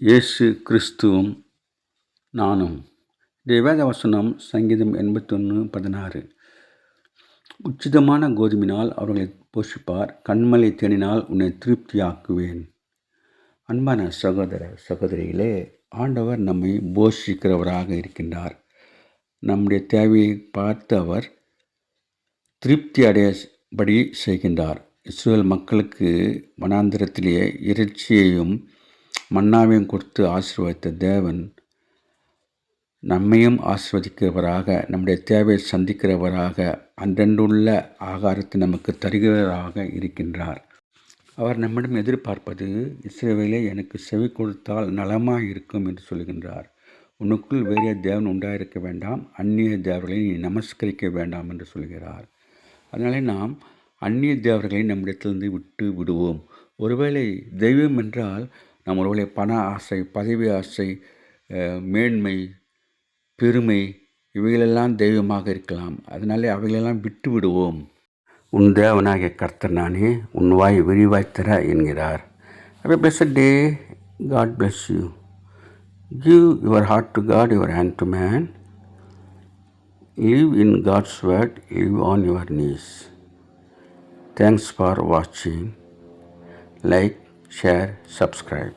இயேசு கிறிஸ்துவும் நானும். தேவேத வசனம் சங்கீதம் எண்பத்தொன்று பதினாறு. உச்சிதமான கோதுமினால் அவர்களை போஷிப்பார் கண்மலை தேனினால் உன்னை திருப்தியாக்குவேன். அன்பான சகோதர சகோதரிகளே ஆண்டவர் நம்மை போஷிக்கிறவராக இருக்கின்றார். நம்முடைய தேவையை பார்த்து அவர் திருப்தி அடையபடி செய்கின்றார். இஸ்ரேல் மக்களுக்கு வனாந்திரத்திலேயே இறைச்சியையும் மன்னாவையும் கொடுத்து ஆசீர்வதித்த தேவன் நம்மையும் ஆசிர்வதிக்கிறவராக நம்முடைய தேவையை சந்திக்கிறவராக அன்றன்றுள்ள ஆகாரத்தை நமக்கு தருகிறவராக இருக்கின்றார். அவர் நம்மிடம் எதிர்பார்ப்பது இஸ்ரேவேலே எனக்கு செவி கொடுத்தால் நலமாக இருக்கும் என்று சொல்கின்றார். உனக்குள் வேறிய தேவன் உண்டாயிருக்க வேண்டாம் அந்நிய தேவர்களை நீ நமஸ்கரிக்க வேண்டாம் என்று சொல்கிறார். அதனாலே நாம் அந்நிய தேவர்களை நம்மிடத்திலிருந்து விட்டு விடுவோம். ஒருவேளை தெய்வம் என்றால் நம்மளுடைய பண ஆசை பதவி ஆசை மேன்மை பெருமை இவைகளெல்லாம் தெய்வமாக இருக்கலாம். அதனாலே அவைகளெல்லாம் விட்டு விடுவோம் உன் தேவனாகிய கர்த்தர் நானே உன் வாய் விரிவாய் தர என்கிறார். அப்போ bless the God bless you give your heart to God your hand to man live in God's word, live on your knees. Thanks for watching. Like, share, subscribe.